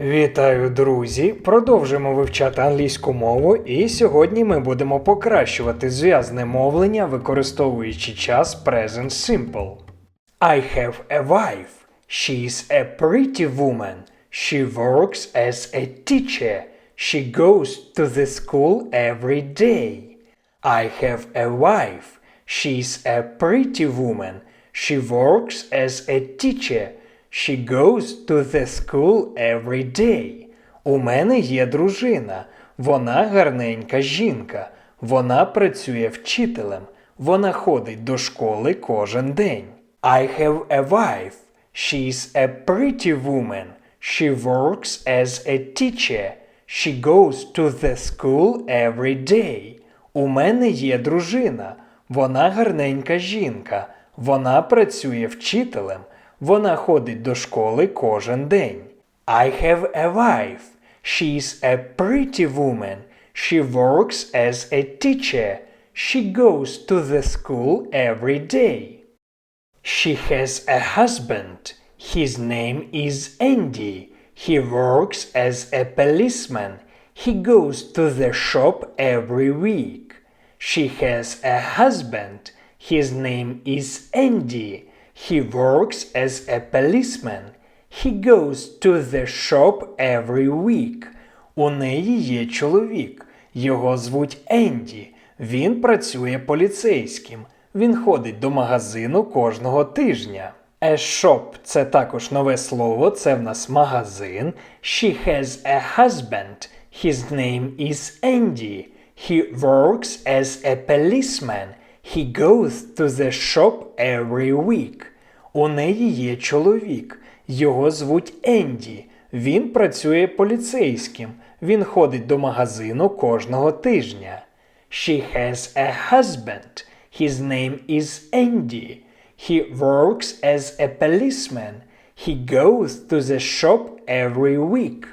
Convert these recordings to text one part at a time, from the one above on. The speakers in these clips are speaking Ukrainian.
Вітаю, друзі! Продовжуємо вивчати англійську мову, і сьогодні ми будемо покращувати зв'язне мовлення, використовуючи час Present Simple. I have a wife. She's a pretty woman. She works as a teacher. She goes to the school every day. I have a wife. She's a pretty woman. She works as a teacher. She goes to the school every day. У мене є дружина. Вона гарненька жінка. Вона працює вчителем. Вона ходить до школи кожен день. I have a wife. She's a pretty woman. She works as a teacher. She goes to the school every day. У мене є дружина. Вона гарненька жінка. Вона працює вчителем. Вона ходить до школи кожен день. I have a wife. She's a pretty woman. She works as a teacher. She goes to the school every day. She has a husband. His name is Andy. He works as a policeman. He goes to the shop every week. She has a husband. His name is Andy. He works as a policeman. He goes to the shop every week. У неї є чоловік. Його звуть Енді. Він працює поліцейським. Він ходить до магазину кожного тижня. A shop – це також нове слово, це в нас магазин. She has a husband. His name is Andy. He works as a policeman. He goes to the shop every week. У неї є чоловік. Його звуть Енді. Він працює поліцейським. Він ходить до магазину кожного тижня. She has a husband. His name is Andy. He works as a policeman. He goes to the shop every week.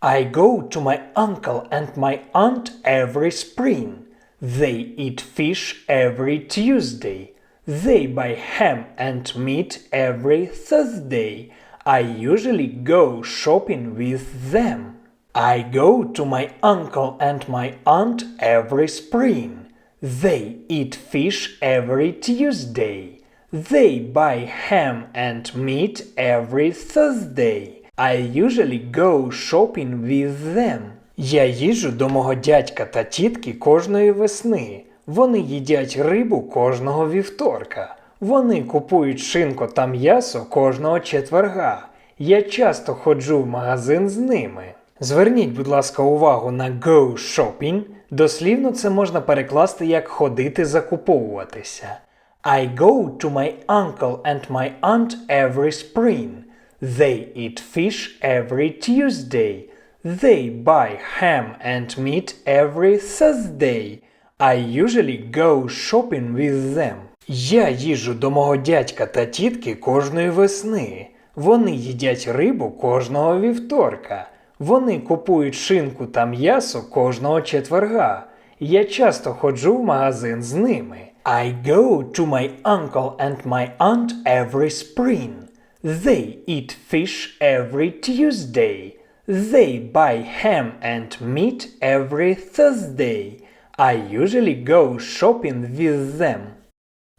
I go to my uncle and my aunt every spring. They eat fish every Tuesday. They buy ham and meat every Thursday. I usually go shopping with them. I go to my uncle and my aunt every spring. They eat fish every Tuesday. They buy ham and meat every Thursday. I usually go shopping with them. Я їжу до мого дядька та тітки кожної весни. Вони їдять рибу кожного вівторка. Вони купують шинку та м'ясо кожного четверга. Я часто ходжу в магазин з ними. Зверніть, будь ласка, увагу на go shopping. Дослівно це можна перекласти як ходити закуповуватися. I go to my uncle and my aunt every spring. They eat fish every Tuesday. They buy ham and meat every Thursday. I usually go shopping with them. Я їжу до мого дядька та тітки кожної весни. Вони їдять рибу кожного вівторка. Вони купують шинку та м'ясо кожного четверга. Я часто ходжу в магазин з ними. I go to my uncle and my aunt every spring. They eat fish every Tuesday. They buy ham and meat every Thursday. I usually go shopping with them.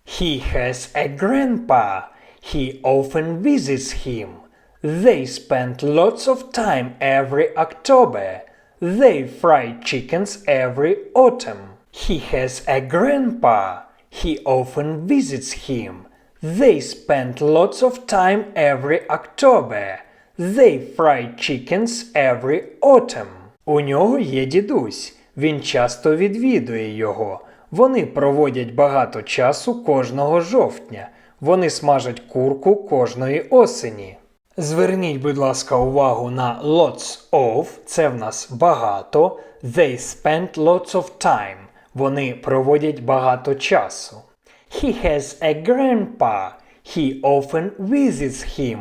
He has a grandpa. He often visits him. They spend lots of time every October. They fry chickens every autumn. He has a grandpa. He often visits him. They spend lots of time every October. They fry chickens every autumn. У нього є дідусь. Він часто відвідує його. Вони проводять багато часу кожного жовтня. Вони смажать курку кожної осені. Зверніть, будь ласка, увагу на lots of. Це в нас багато. They spend lots of time. Вони проводять багато часу. He has a grandpa. He often visits him.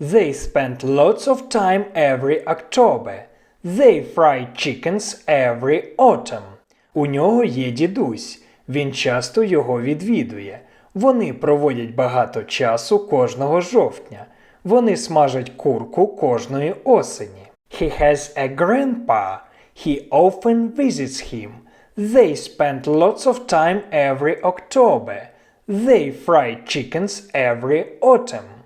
They spend lots of time every October. They fry chickens every autumn. У нього є дідусь. Він часто його відвідує. Вони проводять багато часу кожного жовтня. Вони смажать курку кожної осені. He has a grandpa. He often visits him. They spend lots of time every October. They fry chickens every autumn.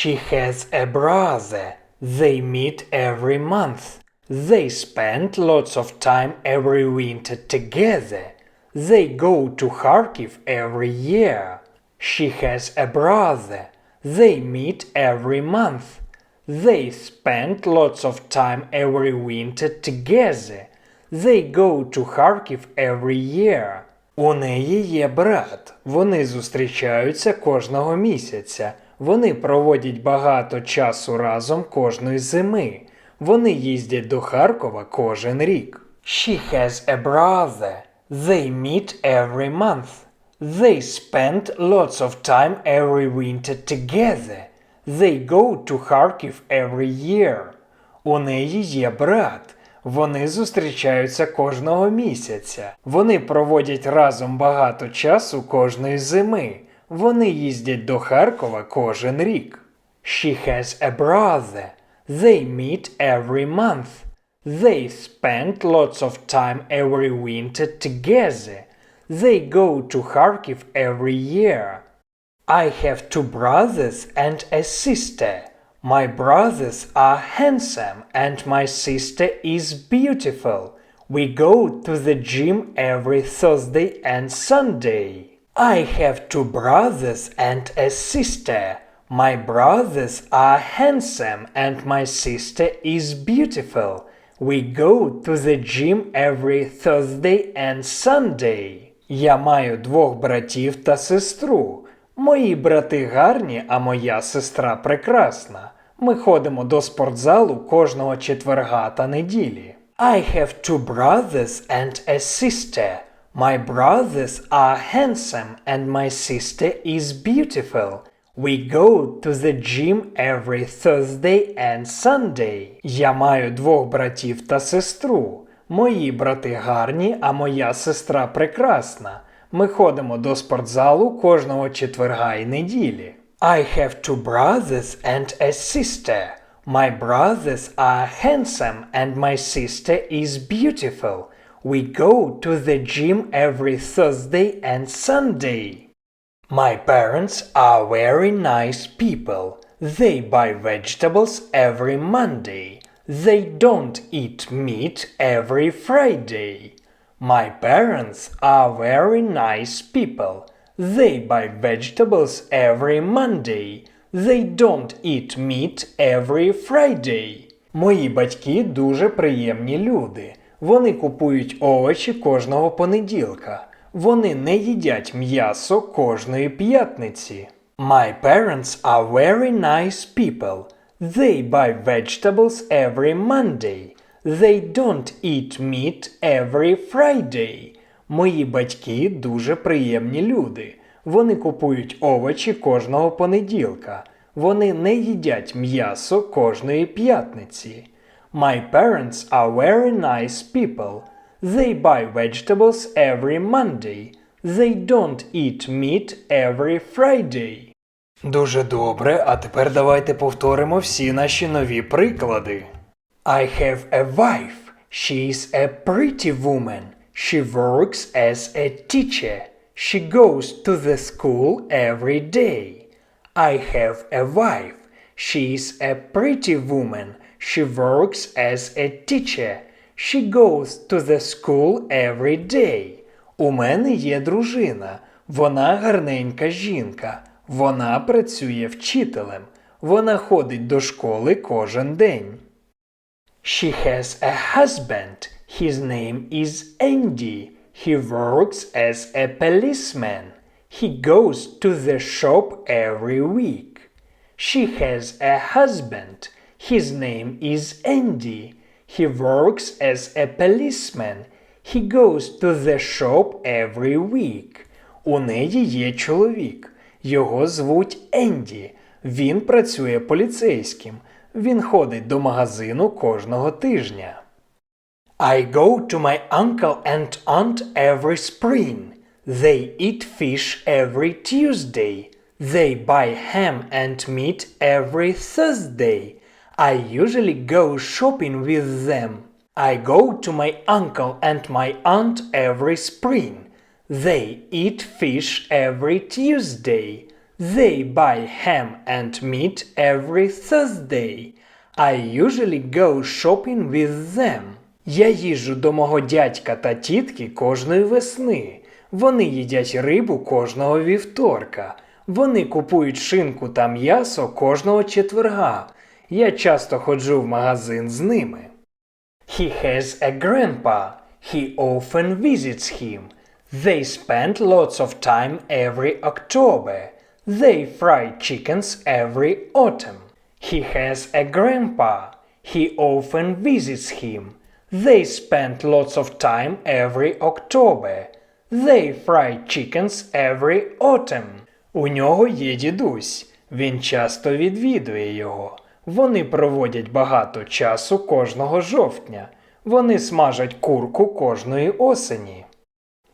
She has a brother. They meet every month. They spend lots of time every winter together. They go to Kharkiv every year. She has a brother. They meet every month. They spend lots of time every winter together. They go to Kharkiv every year. У неї є брат. Вони зустрічаються кожного місяця. Вони проводять багато часу разом кожної зими. Вони їздять до Харкова кожен рік. She has a brother. They meet every month. They spend lots of time every winter together. They go to Kharkiv every year. У неї є брат. Вони зустрічаються кожного місяця. Вони проводять разом багато часу кожної зими. Вони їздять до Харкова кожен рік. She has a brother. They meet every month. They spend lots of time every winter together. They go to Kharkiv every year. I have two brothers and a sister. My brothers are handsome and my sister is beautiful. We go to the gym every Thursday and Sunday. I have two brothers and a sister. My brothers are handsome and my sister is beautiful. We go to the gym every Thursday and Sunday. Я маю двох братів та сестру. Мої брати гарні, а моя сестра прекрасна. Ми ходимо до спортзалу кожного четверга та неділі. I have two brothers and a sister. My brothers are handsome and my sister is beautiful. We go to the gym every Thursday and Sunday. Я маю двох братів та сестру. Мої брати гарні, а моя сестра прекрасна. Ми ходимо до спортзалу кожного четверга і неділі. I have two brothers and a sister. My brothers are handsome and my sister is beautiful. We go to the gym every Thursday and Sunday. My parents are very nice people. They buy vegetables every Monday. They don't eat meat every Friday. My parents are very nice people. They buy vegetables every Monday. They don't eat meat every Friday. Мої батьки дуже приємні люди. Вони купують овочі кожного понеділка. Вони не їдять м'ясо кожної п'ятниці. My parents are very nice people. They buy vegetables every Monday. They don't eat meat every Friday. Мої батьки дуже приємні люди. Вони купують овочі кожного понеділка. Вони не їдять м'ясо кожної п'ятниці. My parents are very nice people. They buy vegetables every Monday. They don't eat meat every Friday. Дуже добре, а тепер давайте повторимо всі наші нові приклади. I have a wife. She is a pretty woman. She works as a teacher. She goes to the school every day. I have a wife. She is a pretty woman. She works as a teacher. She goes to the school every day. У мене є дружина. Вона гарненька жінка. Вона працює вчителем. Вона ходить до школи кожен день. She has a husband. His name is Andy. He works as a policeman. He goes to the shop every week. She has a husband. His name is Andy. He works as a policeman. He goes to the shop every week. У неї є чоловік. Його звуть Енді. Він працює поліцейським. Він ходить до магазину кожного тижня. I go to my uncle and aunt every spring. They eat fish every Tuesday. They buy ham and meat every Thursday. I usually go shopping with them. I go to my uncle and my aunt every spring. They eat fish every Tuesday. They buy ham and meat every Thursday. I usually go shopping with them. Я їжджу до мого дядька та тітки кожної весни. Вони їдять рибу кожного вівторка. Вони купують шинку та м'ясо кожного четверга. Я часто ходжу в магазин з ними. He has a grandpa. He often visits him. They spend lots of time every October. They fry chickens every autumn. He has a grandpa. He often visits him. They spend lots of time every October. They fry chickens every autumn. У нього є дідусь. Він часто відвідує його. Вони проводять багато часу кожного жовтня. Вони смажать курку кожної осені.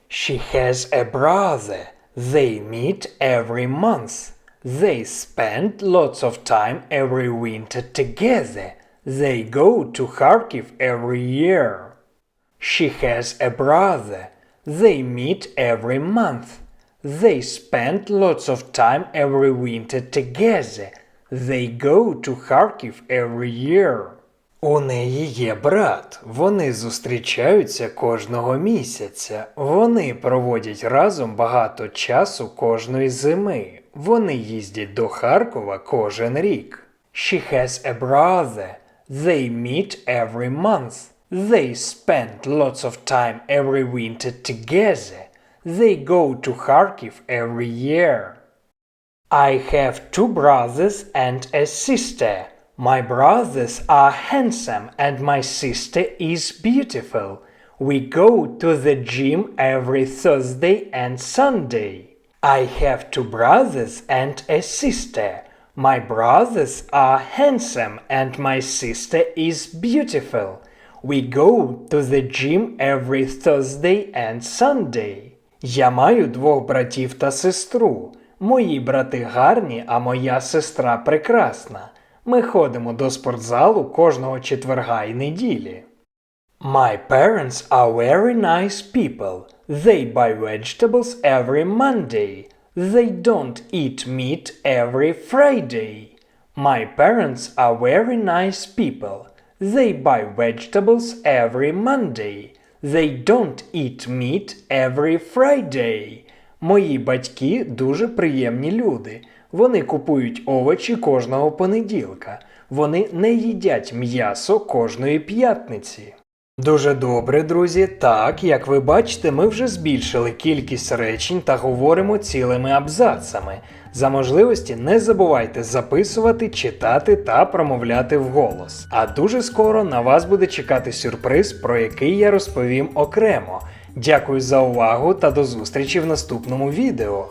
She has a brother. They meet every month. They spend lots of time every winter together. They go to Kharkiv every year. She has a brother. They meet every month. They spend lots of time every winter together. They go to Kharkiv every year. У неї є брат. Вони зустрічаються кожного місяця. Вони проводять разом багато часу кожної зими. Вони їздять до Харкова кожен рік. She has a brother. They meet every month. They spend lots of time every winter together. They go to Kharkiv every year. I have two brothers and a sister. My brothers are handsome and my sister is beautiful. We go to the gym every Thursday and Sunday. I have two brothers and a sister. My brothers are handsome and my sister is beautiful. We go to the gym every Thursday and Sunday. Я маю двох братів та сестру. Мої брати гарні, а моя сестра прекрасна. Ми ходимо до спортзалу кожного четверга і неділі. My parents are very nice people. They buy vegetables every Monday. They don't eat meat every Friday. My parents are very nice people. They buy vegetables every Monday. They don't eat meat every Friday. Мої батьки дуже приємні люди. Вони купують овочі кожного понеділка. Вони не їдять м'ясо кожної п'ятниці. Дуже добре, друзі. Так, як ви бачите, ми вже збільшили кількість речень та говоримо цілими абзацами. За можливості не забувайте записувати, читати та промовляти вголос. А дуже скоро на вас буде чекати сюрприз, про який я розповім окремо. Дякую за увагу та до зустрічі в наступному відео.